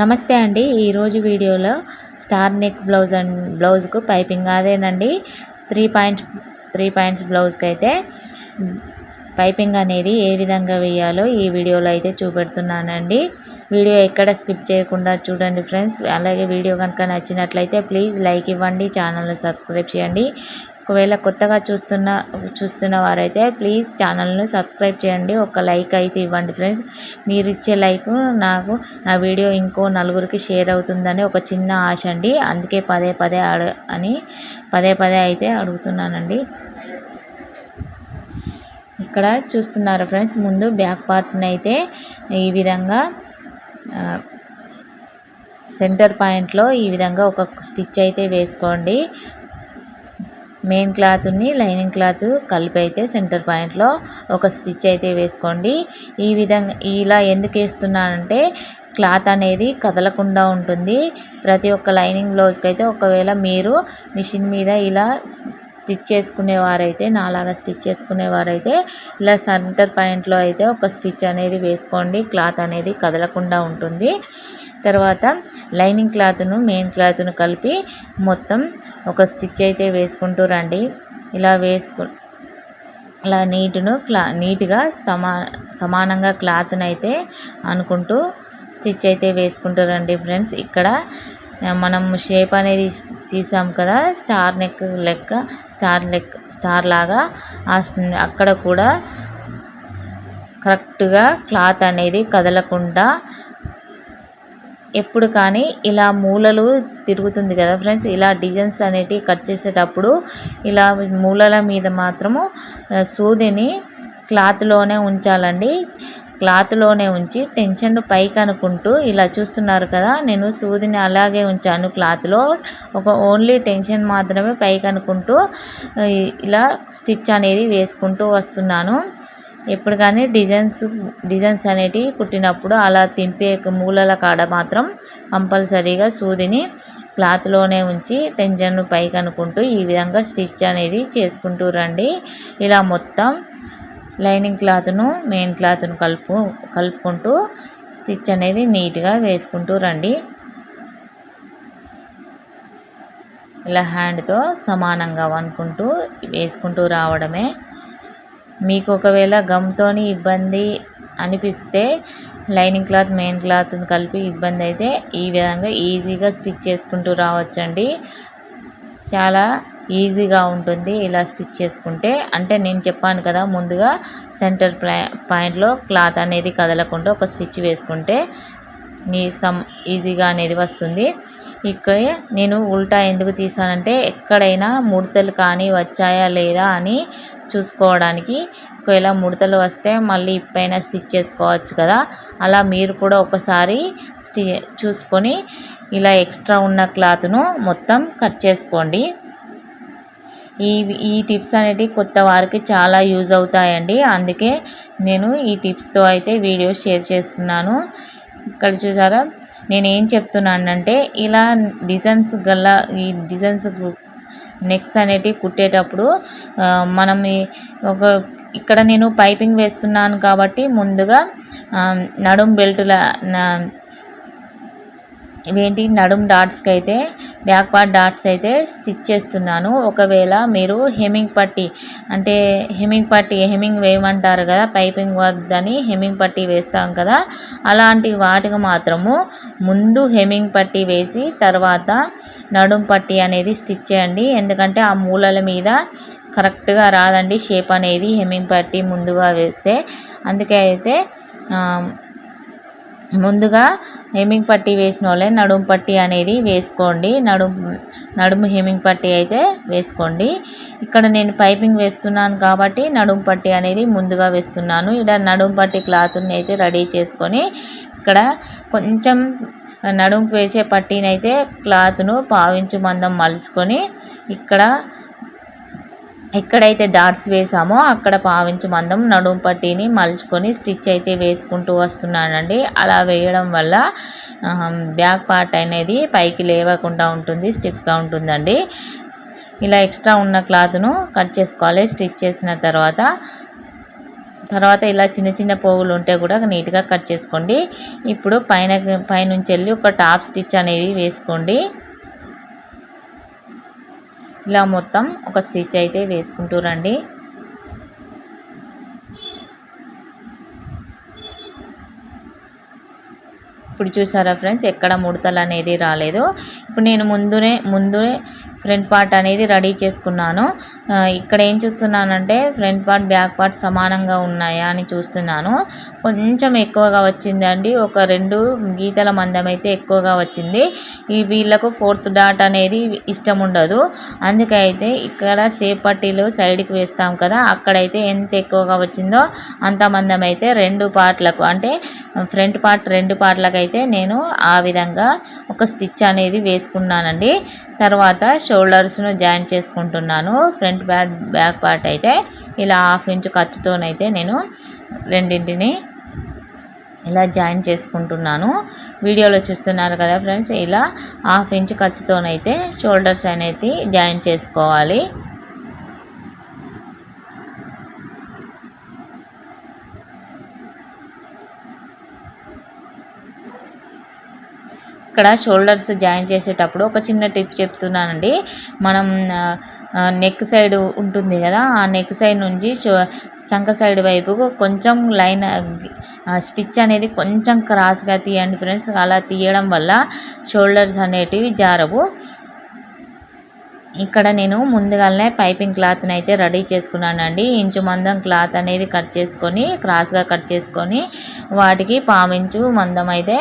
నమస్తే అండి. ఈరోజు వీడియోలో స్టార్ నెక్ బ్లౌజ్ అండ్ బ్లౌజ్కు పైపింగ్ అదేనండి. త్రీ పాయింట్ త్రీ పాయింట్స్ బ్లౌజ్కి అయితే పైపింగ్ అనేది ఏ విధంగా వేయాలో ఈ వీడియోలో అయితే చూపెడుతున్నానండి. వీడియో ఎక్కడ స్కిప్ చేయకుండా చూడండి ఫ్రెండ్స్. అలాగే వీడియో కనుక నచ్చినట్లయితే ప్లీజ్ లైక్ ఇవ్వండి ఛానల్ను సబ్స్క్రైబ్ చేయండి. ఒకవేళ కొత్తగా చూస్తున్న చూస్తున్న వారైతే ప్లీజ్ ఛానల్ను సబ్స్క్రైబ్ చేయండి. ఒక లైక్ అయితే ఇవ్వండి ఫ్రెండ్స్. మీరు ఇచ్చే లైక్ నాకు నా వీడియో ఇంకో నలుగురికి షేర్ అవుతుందని ఒక చిన్న ఆశ అండి. అందుకే పదే పదే అడ అని పదే పదే అయితే అడుగుతున్నానండి. ఇక్కడ చూస్తున్నారు ఫ్రెండ్స్. ముందు బ్యాక్ పార్ట్ని అయితే ఈ విధంగా సెంటర్ పాయింట్లో ఈ విధంగా ఒక స్టిచ్ అయితే వేసుకోండి. మెయిన్ క్లాత్ని లైనింగ్ క్లాత్ కలిపి అయితే సెంటర్ పాయింట్లో ఒక స్టిచ్ అయితే వేసుకోండి. ఈ విధంగా ఇలా ఎందుకు వేస్తున్నానంటే క్లాత్ అనేది కదలకుండా ఉంటుంది. ప్రతి ఒక్క లైనింగ్ బ్లౌజ్కి అయితే ఒకవేళ మీరు మిషన్ మీద ఇలా స్టిచ్ చేసుకునేవారైతే నాలాగా స్టిచ్ చేసుకునేవారైతే ఇలా సెంటర్ పాయింట్లో అయితే ఒక స్టిచ్ అనేది వేసుకోండి. క్లాత్ అనేది కదలకుండా ఉంటుంది. తర్వాత లైనింగ్ క్లాత్ను మెయిన్ క్లాత్ను కలిపి మొత్తం ఒక స్టిచ్ అయితే వేసుకుంటూ రండి. ఇలా వేసుకు అలా నీటును క్లా నీట్గా సమా సమానంగా క్లాత్ని అయితే అనుకుంటూ స్టిచ్ అయితే వేసుకుంటూ రండి ఫ్రెండ్స్. ఇక్కడ మనం షేప్ అనేది తీసాం కదా స్టార్ నెక్ లెక్క స్టార్ లెక్ స్టార్ లాగా అక్కడ కూడా కరెక్ట్గా క్లాత్ అనేది కదలకుండా ఎప్పుడు కానీ ఇలా మూలలు తిరుగుతుంది కదా ఫ్రెండ్స్ ఇలా డిజైన్స్ అనేటివి కట్ చేసేటప్పుడు ఇలా మూలల మీద మాత్రము సూదిని క్లాత్లోనే ఉంచాలండి. క్లాత్లోనే ఉంచి టెన్షన్ పైకి అనుకుంటూ ఇలా చూస్తున్నారు కదా నేను సూదిని అలాగే ఉంచాను క్లాత్లో. ఒక ఓన్లీ టెన్షన్ మాత్రమే పైకి అనుకుంటూ ఇలా స్టిచ్ అనేది వేసుకుంటూ వస్తున్నాను. ఎప్పుడు కానీ డిజైన్స్ డిజైన్స్ అనేటివి కుట్టినప్పుడు అలా తింపే మూలల కాడ మాత్రం కంపల్సరీగా సూదిని క్లాత్లోనే ఉంచి టెన్షన్ పైకి అనుకుంటూ ఈ విధంగా స్టిచ్ అనేది చేసుకుంటూ రండి. ఇలా మొత్తం లైనింగ్ క్లాత్ను మెయిన్ క్లాత్ను కలుపు కలుపుకుంటూ స్టిచ్ అనేది నీట్గా వేసుకుంటూ రండి. ఇలా హ్యాండ్తో సమానంగా అనుకుంటూ వేసుకుంటూ రావడమే మీకు ఒకవేళ గమ్తోని ఇబ్బంది అనిపిస్తే లైనింగ్ క్లాత్ మెయిన్ క్లాత్ కలిపి ఇబ్బంది అయితే ఈ విధంగా ఈజీగా స్టిచ్ చేసుకుంటూ రావచ్చండి. చాలా ఈజీగా ఉంటుంది ఇలా స్టిచ్ చేసుకుంటే. అంటే నేను చెప్పాను కదా ముందుగా సెంటర్ పాయింట్లో క్లాత్ అనేది కదలకుండా ఒక స్టిచ్ వేసుకుంటే మీ సమ్ ఈజీగా అనేది వస్తుంది. ఇక్కడ నేను ఉల్టా ఎందుకు తీసానంటే ఎక్కడైనా ముడతలు కానీ వచ్చాయా లేదా అని చూసుకోవడానికి. ఒకవేళ ముడతలు వస్తే మళ్ళీ ఇప్పైనా స్టిచ్ చేసుకోవచ్చు కదా. అలా మీరు కూడా ఒకసారి స్టి చూసుకొని ఇలా ఎక్స్ట్రా ఉన్న క్లాత్ను మొత్తం కట్ చేసుకోండి. ఈ ఈ టిప్స్ అనేటివి కొత్త వారికి చాలా యూజ్ అవుతాయండి. అందుకే నేను ఈ టిప్స్తో అయితే వీడియో షేర్ చేస్తున్నాను. ఇక్కడ చూసారా? నేను ఏం చెప్తున్నానంటే ఇలా డిజైన్స్ గల ఈ డిజైన్స్ నెక్స్ అనేటివి కుట్టేటప్పుడు మనం ఒక ఇక్కడ నేను పైపింగ్ వేస్తున్నాను కాబట్టి ముందుగా నడుం బెల్టుల ఇవేంటి నడుం డాట్స్కి అయితే బ్యాక్ పార్ట్ డాట్స్ అయితే స్టిచ్ చేస్తున్నాను. ఒకవేళ మీరు హెమింగ్ పట్టి అంటే హెమింగ్ పట్టి హెమింగ్ వేయమంటారు కదా పైపింగ్ వద్దని హెమింగ్ పట్టి వేస్తాం కదా అలాంటి వాటికి మాత్రము ముందు హెమింగ్ పట్టి వేసి తర్వాత నడుం పట్టి అనేది స్టిచ్ చేయండి. ఎందుకంటే ఆ మూలల మీద కరెక్ట్గా రాదండి షేప్ అనేది హెమ్మింగ్ పట్టి ముందుగా వేస్తే. అందుకే అయితే ముందుగా హెమ్మింగ్ పట్టి వేసిన వాళ్ళే నడుము పట్టి అనేది వేసుకోండి. నడుము నడుము హెమ్మింగ్ పట్టి అయితే వేసుకోండి. ఇక్కడ నేను పైపింగ్ వేస్తున్నాను కాబట్టి నడుము పట్టి అనేది ముందుగా వేస్తున్నాను. ఇక్కడ నడుము పట్టి క్లాత్ని అయితే రెడీ చేసుకొని ఇక్కడ కొంచెం నడుము వేసే పట్టీనైతే క్లాత్ను పావించు మందం మలుచుకొని ఇక్కడ ఎక్కడైతే డాట్స్ వేసామో అక్కడ పావించు మందం నడుము పట్టీని మలుచుకొని స్టిచ్ అయితే వేసుకుంటూ వస్తున్నానండి. అలా వేయడం వల్ల బ్యాక్ పార్ట్ అనేది పైకి లేవకుండా ఉంటుంది స్టిఫ్గా ఉంటుందండి. ఇలా ఎక్స్ట్రా ఉన్న క్లాత్ను కట్ చేసుకోవాలి స్టిచ్ చేసిన తర్వాత. తర్వాత ఇలా చిన్న చిన్న పోగులు ఉంటే కూడా నీట్గా కట్ చేసుకోండి. ఇప్పుడు పైన పైనుంచి వెళ్ళి ఒక టాప్ స్టిచ్ అనేది వేసుకోండి. ఇలా మొత్తం ఒక స్టిచ్ అయితే వేసుకుంటూ రండి. ఇప్పుడు చూసారా ఫ్రెండ్స్ ఎక్కడ ముడతలు అనేది రాలేదు. ఇప్పుడు నేను ముందునే ముందునే ఫ్రంట్ పార్ట్ అనేది రెడీ చేసుకున్నాను. ఇక్కడ ఏం చూస్తున్నానంటే ఫ్రంట్ పార్ట్ బ్యాక్ పార్ట్ సమానంగా ఉన్నాయా అని చూస్తున్నాను. కొంచెం ఎక్కువగా వచ్చిందండి ఒక రెండు గీతల మందం అయితే ఎక్కువగా వచ్చింది. ఈ వీళ్ళకు ఫోర్త్ డాట్ అనేది ఇష్టం ఉండదు. అందుకైతే ఇక్కడ సేప్ పట్టీలు సైడ్కి వేస్తాం కదా అక్కడైతే ఎంత ఎక్కువగా వచ్చిందో అంత మందం అయితే రెండు పార్ట్లకు అంటే ఫ్రంట్ పార్ట్ రెండు పార్ట్లకు అయితే నేను ఆ విధంగా ఒక స్టిచ్ అనేది చేసుకున్నానండి తర్వాత షోల్డర్స్ను జాయిన్ చేసుకుంటున్నాను. ఫ్రంట్ బ్యాక్ బ్యాక్ పార్ట్ అయితే ఇలా హాఫ్ ఇంచ్ ఖర్చుతోనైతే నేను రెండింటిని ఇలా జాయిన్ చేసుకుంటున్నాను. వీడియోలో చూస్తున్నారు కదా ఫ్రెండ్స్ ఇలా హాఫ్ ఇంచ్ ఖర్చుతోనైతే షోల్డర్స్ అనేది జాయిన్ చేసుకోవాలి. ఇక్కడ షోల్డర్స్ జాయిన్ చేసేటప్పుడు ఒక చిన్న టిప్ చెప్తున్నానండి. మనం నెక్ సైడ్ ఉంటుంది కదా ఆ నెక్ సైడ్ నుంచి చంక సైడ్ వైపు కొంచెం లైన్ స్టిచ్ అనేది కొంచెం క్రాస్గా తీయండి ఫ్రెండ్స్. అలా తీయడం వల్ల షోల్డర్స్ అనేటివి జారవు. ఇక్కడ నేను ముందుగానే పైపింగ్ క్లాత్ని అయితే రెడీ చేసుకున్నానండి. ఇంచు మందం క్లాత్ అనేది కట్ చేసుకొని క్రాస్గా కట్ చేసుకొని వాటికి పావించు మందం అయితే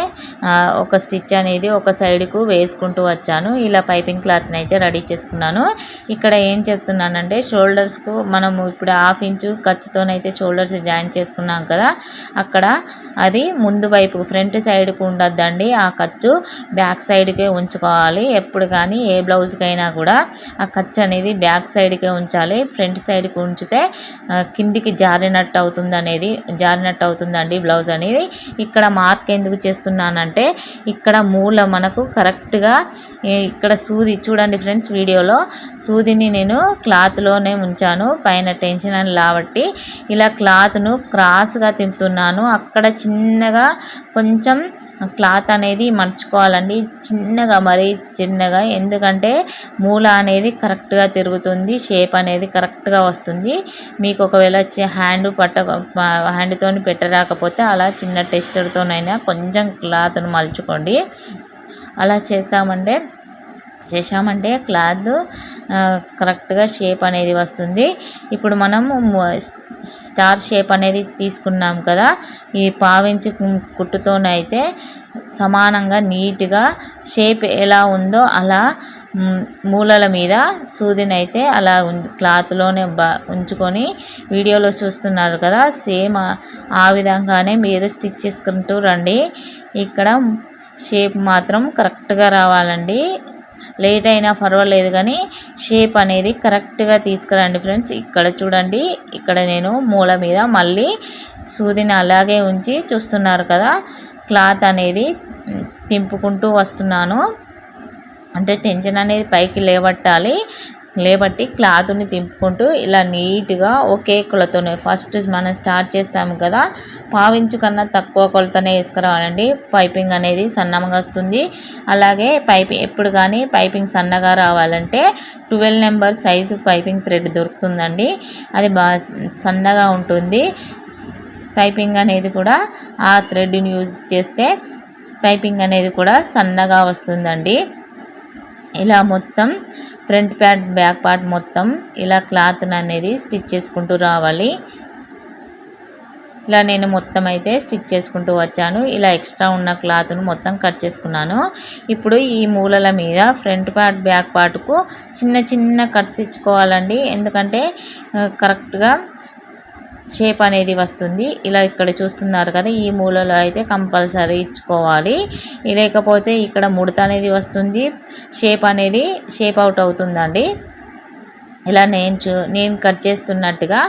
ఒక స్టిచ్ అనేది ఒక సైడ్కు వేసుకుంటూ వచ్చాను. ఇలా పైపింగ్ క్లాత్ని అయితే రెడీ చేసుకున్నాను. ఇక్కడ ఏం చెప్తున్నానంటే షోల్డర్స్కు మనము ఇప్పుడు హాఫ్ ఇంచు ఖర్చుతోనైతే షోల్డర్స్ జాయిన్ చేసుకున్నాం కదా అక్కడ అది ముందు వైపు ఫ్రంట్ సైడ్కు ఉండద్దండి. ఆ ఖర్చు బ్యాక్ సైడ్కే ఉంచుకోవాలి. ఎప్పుడు కానీ ఏ బ్లౌజ్కైనా కూడా ఆ కచ్ అనేది బ్యాక్ సైడ్కే ఉంచాలి. ఫ్రంట్ సైడ్కి ఉంచితే కిందికి జారినట్టు అవుతుంది అనేది జారినట్టు అవుతుందండి బ్లౌజ్ అనేది. ఇక్కడ మార్క్ ఎందుకు చేస్తున్నానంటే ఇక్కడ మూల మనకు కరెక్ట్గా ఇక్కడ సూది చూడండి ఫ్రెండ్స్ వీడియోలో సూదిని నేను క్లాత్లోనే ఉంచాను. పైన టెన్షన్ అని కాబట్టి ఇలా క్లాత్ను క్రాస్గా తింపుతున్నాను. అక్కడ చిన్నగా కొంచెం క్లాత్ అనేది మర్చుకోవాలండి. చిన్నగా మరీ చిన్నగా ఎందుకంటే మూల అనేది కరెక్ట్గా తిరుగుతుంది షేప్ అనేది కరెక్ట్గా వస్తుంది. మీకు ఒకవేళ హ్యాండ్ పట్ట హ్యాండ్తో పెట్టరాకపోతే అలా చిన్న టెస్టర్తోనైనా కొంచెం క్లాత్ను మలుచుకోండి. అలా చేస్తామంటే చేసామంటే క్లాత్ కరెక్ట్గా షేప్ అనేది వస్తుంది. ఇప్పుడు మనం స్టార్ షేప్ అనేది తీసుకున్నాం కదా ఈ పావించి కుట్టుతోనైతే సమానంగా నీట్గా షేప్ ఎలా ఉందో అలా మూలల మీద సూదినైతే అలా క్లాత్లోనే బ ఉంచుకొని వీడియోలో చూస్తున్నారు కదా సేమ్ ఆ విధంగానే మీరు స్టిచ్ చేసుకుంటూ రండి. ఇక్కడ షేప్ మాత్రం కరెక్ట్గా రావాలండి. లేట్ అయినా పర్వాలేదు కానీ షేప్ అనేది కరెక్ట్గా తీసుకురండి ఫ్రెండ్స్. ఇక్కడ చూడండి ఇక్కడ నేను మూల మీద మళ్ళీ సూదిని అలాగే ఉంచి చూస్తున్నారు కదా క్లాత్ అనేది తింపుకుంటూ వస్తున్నాను. అంటే టెన్షన్ అనేది పైకి లేవట్టాలి. లేబట్టి క్లాత్ని తింపుకుంటూ ఇలా నీట్గా ఒకే కొలతోనే ఫస్ట్ మనం స్టార్ట్ చేస్తాము కదా. పావించు కన్నా తక్కువ కొలతనే వేసుకురావాలండి. పైపింగ్ అనేది సన్నగా వస్తుంది. అలాగే పైపింగ్ ఎప్పుడు కానీ పైపింగ్ సన్నగా రావాలంటే twelve number size piping thread దొరుకుతుందండి. అది బాగా సన్నగా ఉంటుంది. పైపింగ్ అనేది కూడా ఆ థ్రెడ్ని యూజ్ చేస్తే పైపింగ్ అనేది కూడా సన్నగా వస్తుందండి. ఇలా మొత్తం ఫ్రంట్ ప్యాడ్ బ్యాక్ పార్ట్ మొత్తం ఇలా క్లాత్ అనేది స్టిచ్ చేసుకుంటూ రావాలి. ఇలా నేను మొత్తం అయితే స్టిచ్ చేసుకుంటూ వచ్చాను. ఇలా ఎక్స్ట్రా ఉన్న క్లాత్ను మొత్తం కట్ చేసుకున్నాను. ఇప్పుడు ఈ మూలల మీద ఫ్రంట్ పార్ట్ బ్యాక్ పార్ట్కు చిన్న చిన్న కట్స్ ఇచ్చుకోవాలండి. ఎందుకంటే కరెక్ట్గా షేప్ అనేది వస్తుంది. ఇలా ఇక్కడ చూస్తున్నారు కదా ఈ మూలలో అయితే కంపల్సరీ ఇచ్చుకోవాలి. లేకపోతే ఇక్కడ ముడత అనేది వస్తుంది. షేప్ అనేది షేప్ అవుట్ అవుతుందండి. ఇలా నేను చూ నేను కట్ చేస్తున్నట్టుగా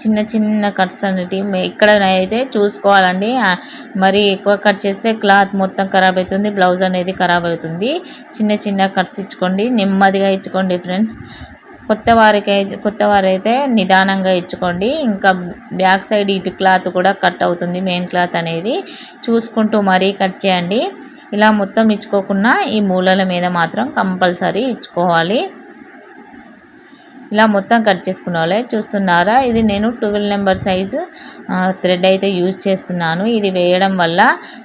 చిన్న చిన్న కట్స్ అనేటివి ఇక్కడ అయితే చూసుకోవాలండి. మరి ఎక్కువ కట్ చేస్తే క్లాత్ మొత్తం ఖరాబ్ అవుతుంది బ్లౌజ్ అనేది ఖరాబ్ అవుతుంది. చిన్న చిన్న కట్స్ ఇచ్చుకోండి నెమ్మదిగా ఇచ్చుకోండి ఫ్రెండ్స్. కొత్త వారికి అయితే కొత్త వారైతే నిదానంగా ఇచ్చుకోండి. ఇంకా బ్యాక్ సైడ్ ఇటు క్లాత్ కూడా కట్ అవుతుంది మెయిన్ క్లాత్ అనేది. చూసుకుంటూ మరీ కట్ చేయండి. ఇలా మొత్తం ఇచ్చుకోకుండా ఈ మూలల మీద మాత్రం కంపల్సరీ ఇచ్చుకోవాలి. ఇలా మొత్తం కట్ చేసుకునే చూస్తున్నారా? ఇది నేను ట్వెల్వ్ నెంబర్ సైజు థ్రెడ్ అయితే యూజ్ చేస్తున్నాను. ఇది వేయడం వల్ల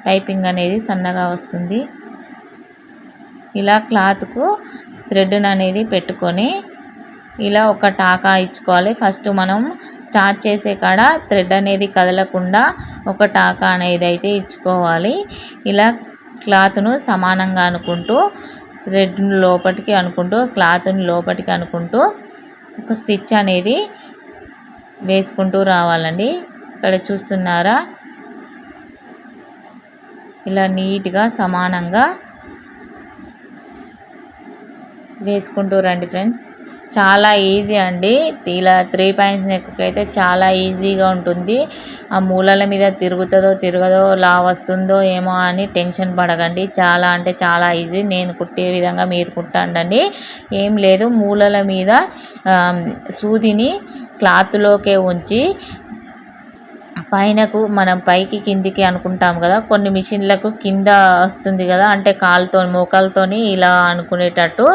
టైపింగ్ అనేది సన్నగా వస్తుంది. ఇలా క్లాత్కు థ్రెడ్ అనేది పెట్టుకొని ఇలా ఒక టాకా ఇచ్చుకోవాలి. ఫస్ట్ మనం స్టార్ట్ చేసే కాడ థ్రెడ్ అనేది కదలకుండా ఒక టాకా అనేది అయితే ఇచ్చుకోవాలి. ఇలా క్లాత్ను సమానంగా అనుకుంటూ థ్రెడ్ లోపలికి అనుకుంటూ క్లాత్ని లోపలికి అనుకుంటూ ఒక స్టిచ్ అనేది వేసుకుంటూ రావాలండి. ఇక్కడ చూస్తున్నారా? ఇలా నీట్గా సమానంగా వేసుకుంటూ రండి ఫ్రెండ్స్. చాలా ఈజీ అండి. ఇలా త్రీ పాయింట్స్ నెక్కి అయితే చాలా ఈజీగా ఉంటుంది. ఆ మూలల మీద తిరుగుతుందో తిరగదో లా వస్తుందో ఏమో అని టెన్షన్ పడకండి. చాలా అంటే చాలా ఈజీ నేను కుట్టే విధంగా మీరు కుట్టండి ఏం లేదు మూలల మీద సూదిని క్లాత్లోకే ఉంచి పైనకు మనం పైకి కిందికి అనుకుంటాం కదా కొన్ని మిషన్లకు కింద వస్తుంది కదా అంటే కాలుతో మోకాలతోని ఇలా అనుకునేటట్టు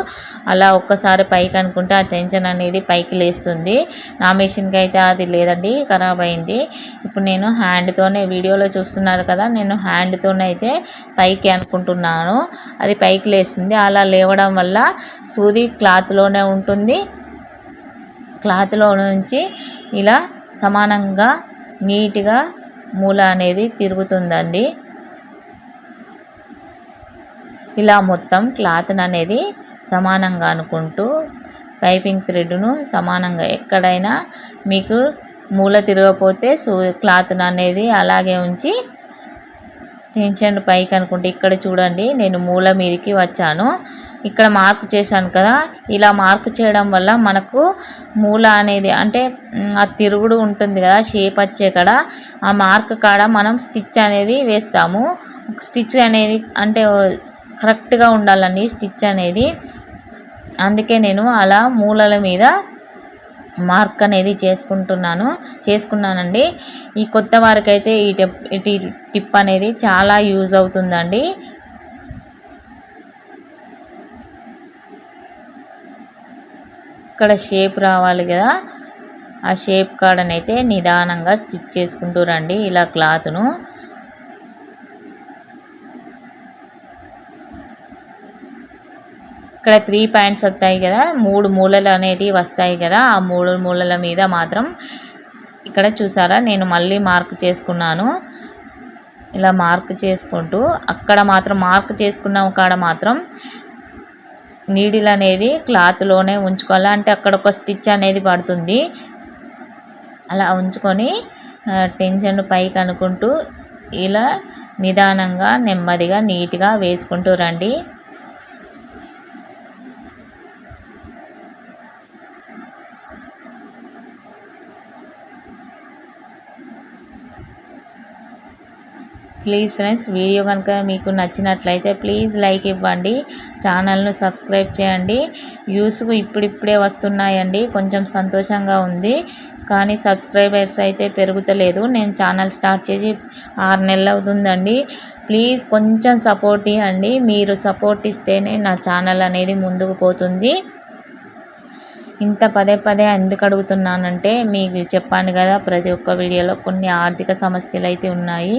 అలా ఒక్కసారి పైకి అనుకుంటే ఆ టెన్షన్ అనేది పైకి లేస్తుంది. నా మిషన్కి అయితే అది లేదండి ఖరాబ్ అయింది. ఇప్పుడు నేను హ్యాండ్తోనే వీడియోలో చూస్తున్నారు కదా నేను హ్యాండ్తోనే అయితే పైకి అనుకుంటున్నాను. అది పైకి లేస్తుంది. అలా లేవడం వల్ల సూది క్లాత్లోనే ఉంటుంది. క్లాత్లో నుంచి ఇలా సమానంగా నీట్గా మూల అనేది తిరుగుతుందండి. ఇలా మొత్తం క్లాత్ని అనేది సమానంగా అనుకుంటూ పైపింగ్ థ్రెడ్ను సమానంగా ఎక్కడైనా మీకు మూల తిరగపోతే సూ క్లాత్ని అనేది అలాగే ఉంచి టెన్షన్ పైకి అనుకుంటే ఇక్కడ చూడండి నేను మూల మీదకి వచ్చాను. ఇక్కడ మార్క్ చేశాను కదా ఇలా మార్క్ చేయడం వల్ల మనకు మూల అనేది అంటే ఆ తిరుగుడు ఉంటుంది కదా షేప్ వచ్చే కాడ ఆ మార్క్ కాడ మనం స్టిచ్ అనేది వేస్తాము. స్టిచ్ అనేది అంటే కరెక్ట్గా ఉండాలండి స్టిచ్ అనేది. అందుకే నేను అలా మూలల మీద మార్క్ అనేది చేసుకుంటున్నాను చేసుకున్నానండి. ఈ కొత్త వారికైతే ఈ టిప్ టిప్ అనేది చాలా యూజ్ అవుతుందండి. ఇక్కడ షేప్ రావాలి కదా. ఆ షేప్ కాడనైతే నిదానంగా స్టిచ్ చేసుకుంటూ రండి ఇలా క్లాత్ను. ఇక్కడ త్రీ పాయింట్స్ వస్తాయి కదా మూడు మూలలు అనేటివి వస్తాయి కదా ఆ మూడు మూలల మీద మాత్రం ఇక్కడ చూసారా నేను మళ్ళీ మార్క్ చేసుకున్నాను. ఇలా మార్క్ చేసుకుంటూ అక్కడ మాత్రం మార్క్ చేసుకున్న కాడ మాత్రం నీడిల్ అనేది క్లాత్లోనే ఉంచుకోవాలి. అంటే అక్కడ ఒక స్టిచ్ అనేది పడుతుంది. అలా ఉంచుకొని టెన్షన్ పైకి అనుకుంటూ ఇలా నిదానంగా నెమ్మదిగా నీట్గా వేసుకుంటూ రండి. ప్లీజ్ ఫ్రెండ్స్ వీడియో కనుక మీకు నచ్చినట్లయితే ప్లీజ్ లైక్ ఇవ్వండి ఛానల్ను సబ్స్క్రైబ్ చేయండి. వ్యూస్కు ఇప్పుడిప్పుడే వస్తున్నాయండి కొంచెం సంతోషంగా ఉంది. కానీ సబ్స్క్రైబర్స్ అయితే పెరుగుతలేదు నేను ఛానల్ స్టార్ట్ చేసి ఆరు నెలలు అవుతుందండి. ప్లీజ్ కొంచెం సపోర్ట్ ఇవ్వండి మీరు సపోర్ట్ ఇస్తేనే నా ఛానల్ అనేది ముందుకు పోతుంది. ఇంత పదే పదే ఎందుకు అడుగుతున్నానంటే మీకు చెప్పాను కదా ప్రతి ఒక్క వీడియోలో కొన్ని ఆర్థిక సమస్యలు అయితే ఉన్నాయి.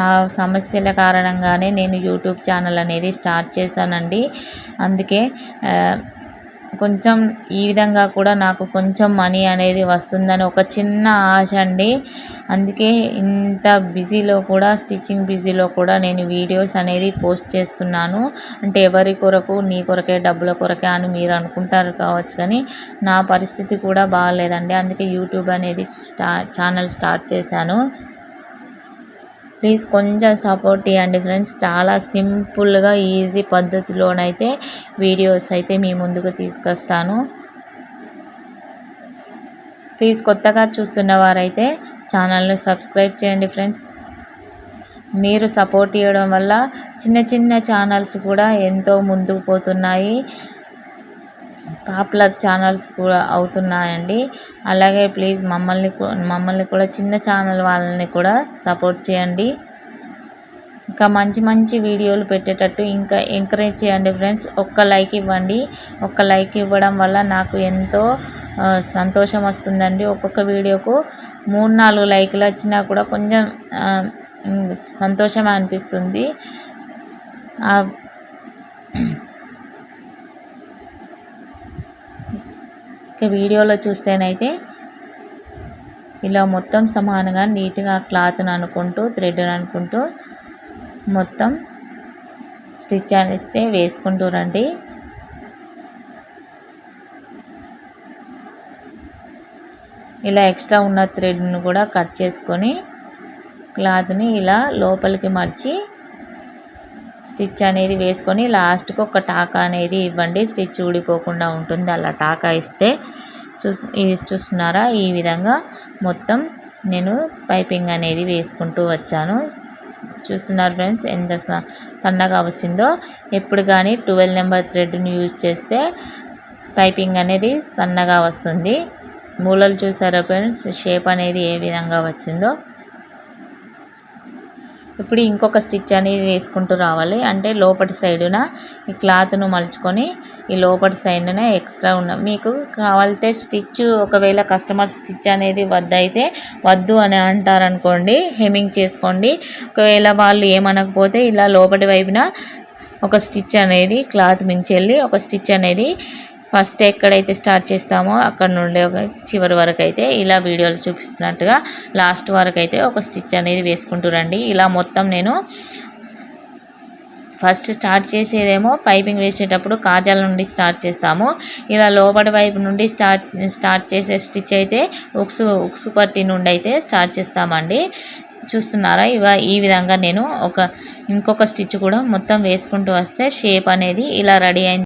ఆ సమస్యల కారణంగానే నేను యూట్యూబ్ ఛానల్ అనేది స్టార్ట్ చేశానండి. అందుకే కొంచెం ఈ విధంగా కూడా నాకు కొంచెం మనీ అనేది వస్తుందని ఒక చిన్న ఆశ అండి. అందుకే ఇంత బిజీలో కూడా స్టిచ్చింగ్ బిజీలో కూడా నేను వీడియోస్ అనేది పోస్ట్ చేస్తున్నాను. అంటే ఎవరి కొరకు నీ కొరకే డబ్బుల కొరకే అని మీరు అనుకుంటారు కావచ్చు కానీ నా పరిస్థితి కూడా బాగాలేదండి. అందుకే యూట్యూబ్ అనేది స్టా ఛానల్ స్టార్ట్ చేశాను. ప్లీజ్ కొంచెం సపోర్ట్ ఇవ్వండి ఫ్రెండ్స్. చాలా సింపుల్గా ఈజీ పద్ధతిలోనైతే వీడియోస్ అయితే మీ ముందుకు తీసుకొస్తాను. ప్లీజ్ కొత్తగా చూస్తున్న వారైతే ఛానల్ని సబ్స్క్రైబ్ చేయండి ఫ్రెండ్స్. మీరు సపోర్ట్ ఇవ్వడం వల్ల చిన్న చిన్న ఛానల్స్ కూడా ఎంతో ముందుకు పోతున్నాయి. పాపులర్ ఛానల్స్ కూడా అవుతున్నాయండి. అలాగే ప్లీజ్ మమ్మల్ని మమ్మల్ని కూడా చిన్న ఛానల్ వాళ్ళని కూడా సపోర్ట్ చేయండి. ఇంకా మంచి మంచి వీడియోలు పెట్టేటట్టు ఇంకా ఎంకరేజ్ చేయండి ఫ్రెండ్స్. ఒక్క లైక్ ఇవ్వండి. ఒక్క లైక్ ఇవ్వడం వల్ల నాకు ఎంతో సంతోషం వస్తుందండి. ఒక్కొక్క వీడియోకు మూడు నాలుగు లైక్లు వచ్చినా కూడా కొంచెం సంతోషం అనిపిస్తుంది. ఇక వీడియోలో చూస్తేనైతే ఇలా మొత్తం సమానంగా నీట్గా క్లాత్ని అనుకుంటూ థ్రెడ్ అనుకుంటూ మొత్తం స్టిచ్ అయితే వేసుకుంటూ రండి. ఇలా ఎక్స్ట్రా ఉన్న థ్రెడ్ను కూడా కట్ చేసుకొని క్లాత్ని ఇలా లోపలికి మడిచి స్టిచ్ అనేది వేసుకొని లాస్ట్కి ఒక టాకా అనేది ఇవ్వండి. స్టిచ్ ఊడిపోకుండా ఉంటుంది. అలా టాకా ఇస్తే చూ ఇది చూస్తున్నారా? ఈ విధంగా మొత్తం నేను పైపింగ్ అనేది వేసుకుంటూ వచ్చాను. చూస్తున్నారు ఫ్రెండ్స్ ఎంత స- సన్నగా వచ్చిందో. ఎప్పుడు కానీ ట్వెల్వ్ నెంబర్ థ్రెడ్ని యూజ్ చేస్తే పైపింగ్ అనేది సన్నగా వస్తుంది. మూలలు చూసారా ఫ్రెండ్స్? షేప్ అనేది ఏ విధంగా వచ్చిందో. ఇప్పుడు ఇంకొక స్టిచ్ అనేది వేసుకుంటూ రావాలి. అంటే లోపటి సైడున ఈ క్లాత్ను మలుచుకొని ఈ లోపటి సైడ్న ఎక్స్ట్రా ఉన్న మీకు కావాలితే స్టిచ్ ఒకవేళ కస్టమర్ స్టిచ్ అనేది వద్దయితే వద్దు అని అంటారనుకోండి హెమింగ్ చేసుకోండి. ఒకవేళ వాళ్ళు ఏమనకపోతే ఇలా లోపటి వైపున ఒక స్టిచ్ అనేది క్లాత్ మించెళ్ళి ఒక స్టిచ్ అనేది ఫస్ట్ ఎక్కడైతే స్టార్ట్ చేస్తామో అక్కడ నుండి ఒక చివరి వరకు అయితే ఇలా వీడియోలు చూపిస్తున్నట్టుగా లాస్ట్ వరకు అయితే ఒక స్టిచ్ అనేది వేసుకుంటూ రండి. ఇలా మొత్తం నేను ఫస్ట్ స్టార్ట్ చేసేదేమో పైపింగ్ వేసేటప్పుడు కాజాల నుండి స్టార్ట్ చేస్తాము. ఇలా లోపటి వైపు నుండి స్టార్ట్ స్టార్ట్ చేసే స్టిచ్ అయితే ఉక్సు ఉక్సు పట్టి నుండి అయితే స్టార్ట్ చేస్తామండి. చూస్తున్నారా? ఇవ ఈ విధంగా నేను ఒక ఇంకొక స్టిచ్ కూడా మొత్తం వేసుకుంటూ వస్తే షేప్ అనేది ఇలా రెడీ అయింది.